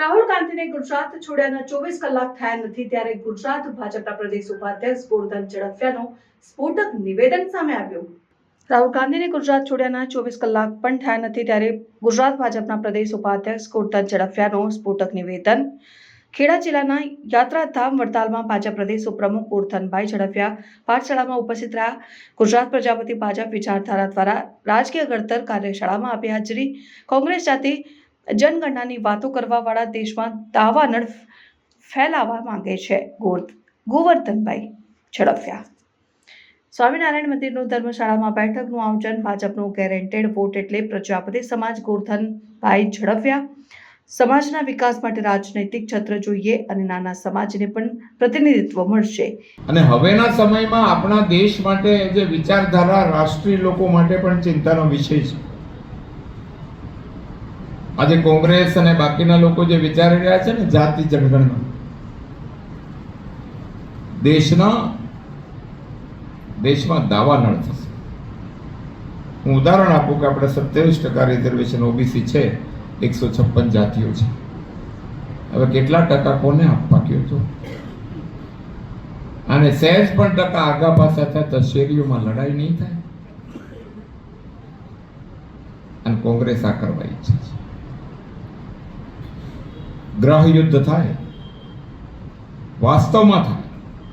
ગાંધીને ગુજરાત છોડ્યાના ચોવીસ કલાક થયા નથી ત્યારે ગુજરાત ભાજપના પ્રદેશ ઉપાધ્યક્ષ ગોરધન ઝડફિયાનું સ્ફોટક નિવેદન સામે આવ્યું. રાહુલ ગાંધીને ગુજરાત છોડ્યાના ચોવીસ કલાક પણ થયા નથી ત્યારે ગુજરાત ભાજપના પ્રદેશ ઉપાધ્યક્ષ ગોરધન ઝડફિયાનું સ્ફોટક નિવેદન. ખેડા જિલ્લાના યાત્રાધામ વડતાલમાં ભાજપ પ્રદેશ ઉપપ્રમુખ ગોરધનભાઈ ઝડફિયા પાઠશાળામાં ઉપસ્થિત રહ્યા. ગુજરાત પ્રજાપતિ ભાજપ વિચારધારા દ્વારા રાજકીય ઘડતર કાર્યશાળામાં આપી હાજરી. કોંગ્રેસ જાતિ જનગણનાની વાતો કરવાવાળા દેશમાં દાવાનળ ફેલાવા માંગે છે ગોવર્ધનભાઈ ઝડપ્યા. સ્વામિનારાયણ મંદિરનું ધર્મશાળામાં બેઠકનું આયોજન ભાજપનું ગેરેન્ટેડ વોટ એટલે પ્રજાપતિ સમાજ ગોરધનભાઈ ઝડપ્યા. સમાજના વિકાસ માટે રાજનૈતિક છત્ર જોઈએ અને નાના સમાજને પણ પ્રતિનિધિત્વ મળશે. અને હવેના સમયમાં આપણા દેશ માટે જે વિચારધારા રાષ્ટ્રીય લોકો માટે પણ ચિંતાનો વિષય છે. આજે કોંગ્રેસ અને બાકીના લોકો જે વિચારી રહ્યા છે ને જાતિ જનગણના, દેશના, દેશમાં દાવાનળ થશે. હું ઉદાહરણ આપું કે આપણે સત્યાવીસ ટકા રિઝર્વેશન ઓબીસી છે, એકસો છપ્પન જાતિઓ છે. હવે કેટલા ટકા કોને આપવા કયો છો અને સહેજ પણ ટકા આગા પાછા થાય તો શેરીઓમાં લડાઈ નહીં થાય. અને કોંગ્રેસ આ કરવા ઈચ્છે છે. ગ્રહ યુદ્ધ થાય. વાસ્તવમાં થાય.